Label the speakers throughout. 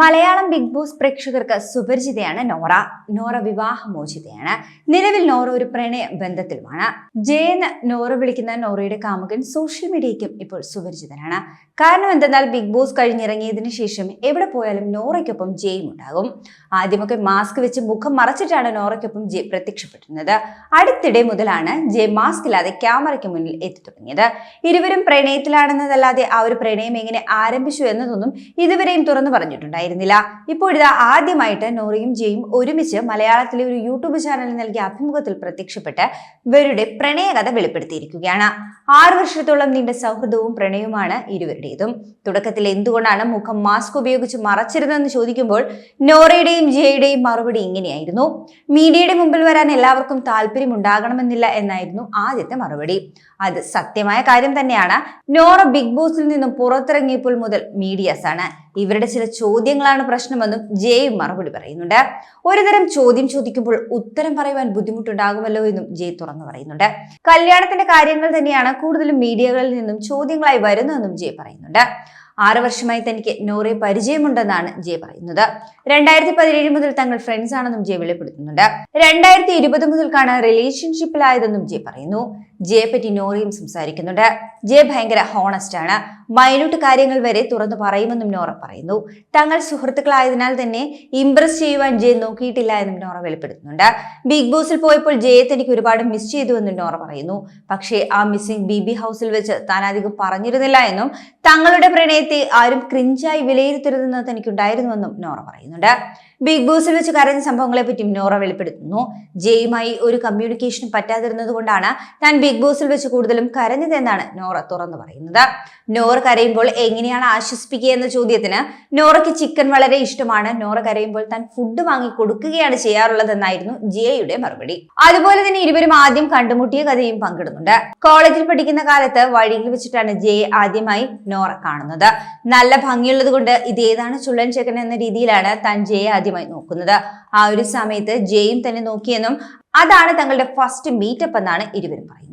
Speaker 1: Malayalam big boss പ്രേക്ഷകർക്ക് സുപരിചിതയാണ് നോറ. നോറ വിവാഹമോചിതയാണ്. നിലവിൽ നോറ ഒരു പ്രണയ ബന്ധത്തിലുമാണ് ജയെന്ന് നോറ വിളിക്കുന്ന നോറയുടെ കാമുകൻ സോഷ്യൽ മീഡിയയ്ക്കും ഇപ്പോൾ സുപരിചിതനാണ്. കാരണം എന്തെന്നാൽ ബിഗ് ബോസ് കഴിഞ്ഞിറങ്ങിയതിനു ശേഷം എവിടെ പോയാലും നോറയ്ക്കൊപ്പം ജയും ഉണ്ടാകും. ആദ്യമൊക്കെ മാസ്ക് വെച്ച് മുഖം മറച്ചിട്ടാണ് നോറയ്ക്കൊപ്പം ജയ് പ്രത്യക്ഷപ്പെട്ടിരുന്നത്. അടുത്തിടെ മുതലാണ് ജയ് മാസ്ക് ഇല്ലാതെ ക്യാമറയ്ക്ക് മുന്നിൽ എത്തി തുടങ്ങിയത്. ഇരുവരും പ്രണയത്തിലാണെന്നതല്ലാതെ ആ ഒരു പ്രണയം എങ്ങനെ ആരംഭിച്ചു എന്നതൊന്നും ഇതുവരെയും തുറന്നു പറഞ്ഞിട്ടുണ്ടായിരുന്നില്ല ഇപ്പോഴിതാ ആദ്യമായിട്ട് നോറയും ജയും ഒരുമിച്ച് മലയാളത്തിലെ ഒരു യൂട്യൂബ് ചാനലിൽ നൽകിയ അഭിമുഖത്തിൽ പ്രത്യക്ഷപ്പെട്ട് ഇവരുടെ പ്രണയകഥ വെളിപ്പെടുത്തിയിരിക്കുകയാണ്. ആറു വർഷത്തോളം നീണ്ട സൗഹൃദവും പ്രണയവുമാണ് ഇരുവരുടേതും. തുടക്കത്തിൽ എന്തുകൊണ്ടാണ് മുഖം മാസ്ക് ഉപയോഗിച്ച് മറച്ചിരുന്നതെന്ന് ചോദിക്കുമ്പോൾ നോറയുടെയും ജയയുടെയും മറുപടി ഇങ്ങനെയായിരുന്നു. മീഡിയയുടെ മുമ്പിൽ വരാൻ എല്ലാവർക്കും താല്പര്യം ഉണ്ടാകണമെന്നില്ല എന്നായിരുന്നു ആദ്യത്തെ മറുപടി. അത് സത്യമായ കാര്യം തന്നെയാണ്. നോറ ബിഗ് ബോസിൽ നിന്നും പുറത്തിറങ്ങിയപ്പോൾ മുതൽ മീഡിയാസ് ആണ്. ഇവരുടെ ചില ചോദ്യങ്ങളാണ് പ്രശ്നമെന്നും ജയും മറുപടി പറയുന്നുണ്ട്. ഒരുതരം ചോദ്യം ചോദിക്കുമ്പോൾ ഉത്തരം പറയുവാൻ ബുദ്ധിമുട്ടുണ്ടാകുമല്ലോ എന്നും ജയ് തുറന്നു പറയുന്നുണ്ട്. കല്യാണത്തിന്റെ കാര്യങ്ങൾ തന്നെയാണ് കൂടുതലും മീഡിയകളിൽ നിന്നും ചോദ്യങ്ങളായി വരുന്നതെന്നും ജയ് പറയുന്നുണ്ട്. ആറ് വർഷമായി തനിക്ക് നോറെ പരിചയമുണ്ടെന്നാണ് ജെ പറയുന്നത്. രണ്ടായിരത്തി പതിനേഴ് മുതൽ തങ്ങൾ ഫ്രണ്ട്സ് ആണെന്നും ജെ വെളിപ്പെടുത്തുന്നുണ്ട്. രണ്ടായിരത്തി ഇരുപത് മുതൽക്കാണ് റിലേഷൻഷിപ്പിലായതെന്നും ജെ പറയുന്നു. ജെ പറ്റി നോറയും സംസാരിക്കുന്നുണ്ട്. ജെ ഭയങ്കര ഹോണസ്റ്റ് ആണ്. മൈന്യൂട്ട് കാര്യങ്ങൾ വരെ തുറന്നു പറയുമെന്നും നോറ പറയുന്നു. തങ്ങൾ സുഹൃത്തുക്കളായതിനാൽ തന്നെ ഇംപ്രസ് ചെയ്യുവാൻ ജെ നോക്കിയിട്ടില്ല എന്നും നോറ വെളിപ്പെടുത്തുന്നുണ്ട്. ബിഗ് ബോസിൽ പോയപ്പോൾ ജയെ തനിക്ക് ഒരുപാട് മിസ് ചെയ്തു എന്നും നോറ പറയുന്നു. പക്ഷേ ആ മിസ്സിംഗ് ബി ബി ഹൗസിൽ വെച്ച് താൻ അധികം പറഞ്ഞിരുന്നില്ല എന്നും തങ്ങളുടെ പ്രണയത്തെ ആരും ക്രിഞ്ചായി വിലയിരുത്തരുതെന്ന് തനിക്കുണ്ടായിരുന്നുവെന്നും നോറ പറയുന്നുണ്ട്. ബിഗ് ബോസിൽ വെച്ച് കരഞ്ഞ സംഭവങ്ങളെ പറ്റി നോറ വെളിപ്പെടുത്തുന്നു. ജയുമായി ഒരു കമ്മ്യൂണിക്കേഷൻ പറ്റാതിരുന്നത് കൊണ്ടാണ് താൻ ബിഗ് ബോസിൽ വെച്ച് കൂടുതലും കരഞ്ഞതെന്നാണ് നോറ തുറന്നു പറയുന്നത്. നോറ കരയുമ്പോൾ എങ്ങനെയാണ് ആശ്വസിപ്പിക്കുക എന്ന ചോദ്യത്തിന് നോറയ്ക്ക് ചിക്കൻ വളരെ ഇഷ്ടമാണ്. നോറ കരയുമ്പോൾ താൻ ഫുഡ് വാങ്ങി കൊടുക്കുകയാണ് ചെയ്യാറുള്ളതെന്നായിരുന്നു ജിയയുടെ മറുപടി. അതുപോലെ തന്നെ ഇരുവരും ആദ്യം കണ്ടുമുട്ടിയ കഥയും പങ്കിടുന്നുണ്ട്. കോളേജിൽ പഠിക്കുന്ന കാലത്ത് വഴിയിൽ വെച്ചിട്ടാണ് ജയെ ആദ്യമായി നോറ കാണുന്നത്. നല്ല ഭംഗിയുള്ളത് കൊണ്ട് ഇത് ഏതാണ് ചുള്ളൻ ചെക്കൻ എന്ന രീതിയിലാണ് താൻ ജയെ ആദ്യമായി നോക്കുന്നത്. ആ ഒരു സമയത്ത് ജയും തന്നെ നോക്കിയെന്നും അതാണ് തങ്ങളുടെ ഫസ്റ്റ് മീറ്റപ്പ് എന്നാണ് ഇരുവരും പറയുന്നത്.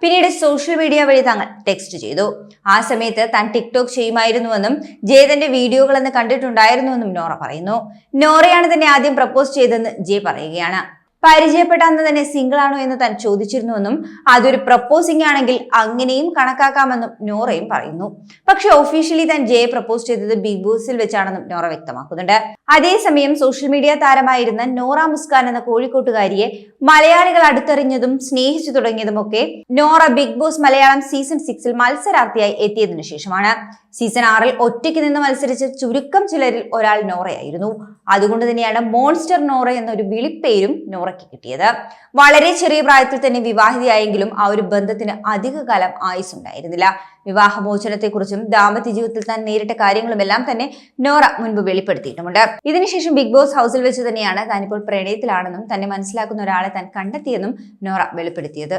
Speaker 1: പിന്നീട് സോഷ്യൽ മീഡിയ വഴി തങ്ങൾ ടെക്സ്റ്റ് ചെയ്തു. ആ സമയത്ത് താൻ ടിക്ടോക്ക് ചെയ്യുമായിരുന്നുവെന്നും ജയതന്റെ വീഡിയോകൾ എന്ന് കണ്ടിട്ടുണ്ടായിരുന്നുവെന്നും നോറ പറയുന്നു. നോറയാണ് തന്നെ ആദ്യം പ്രപ്പോസ് ചെയ്തെന്ന് ജയ് പറയുകയാണ്. പരിചയപ്പെട്ട തന്നെ സിംഗിൾ ആണോ എന്ന് താൻ ചോദിച്ചിരുന്നുവെന്നും അതൊരു പ്രപ്പോസിംഗ് ആണെങ്കിൽ അങ്ങനെയും കണക്കാക്കാമെന്നും നോറയും പറയുന്നു. പക്ഷെ ഒഫീഷ്യലി താൻ ജയെ പ്രപ്പോസ് ചെയ്തത് ബിഗ് ബോസിൽ വെച്ചാണെന്നും നോറ വ്യക്തമാക്കുന്നുണ്ട്. അതേസമയം സോഷ്യൽ മീഡിയ താരമായിരുന്ന നോറ മുസ്കാൻ എന്ന കോഴിക്കോട്ടുകാരിയെ മലയാളികൾ അടുത്തറിഞ്ഞതും സ്നേഹിച്ചു തുടങ്ങിയതുമൊക്കെ Nora Bigg Boss Malayalam season സിക്സിൽ മത്സരാർത്ഥിയായി എത്തിയതിനു ശേഷമാണ്. സീസൺ ആറിൽ ഒറ്റയ്ക്ക് നിന്ന് മത്സരിച്ച ചുരുക്കം ചിലരിൽ ഒരാൾ നോറയായിരുന്നു. അതുകൊണ്ട് തന്നെയാണ് മോൺസ്റ്റർ നോറ എന്നൊരു വിളിപ്പേരും നോറയ്ക്ക് കിട്ടിയത്. വളരെ ചെറിയ പ്രായത്തിൽ തന്നെ വിവാഹിതയായെങ്കിലും ആ ഒരു ബന്ധത്തിന് അധികകാലം ആയുസ് ഉണ്ടായിരുന്നില്ല വിവാഹമോചനത്തെക്കുറിച്ചും ദാമ്പത്യ ജീവിതത്തിൽ താൻ നേരിട്ട കാര്യങ്ങളുമെല്ലാം തന്നെ നോറ മുൻപ് വെളിപ്പെടുത്തിയിട്ടുമുണ്ട്. ഇതിനുശേഷം ബിഗ് ബോസ് ഹൗസിൽ വെച്ച് തന്നെയാണ് താനിപ്പോൾ പ്രണയത്തിലാണെന്നും തന്നെ മനസ്സിലാക്കുന്ന ഒരാളെ താൻ കണ്ടെത്തിയെന്നും നോറ വെളിപ്പെടുത്തിയത്.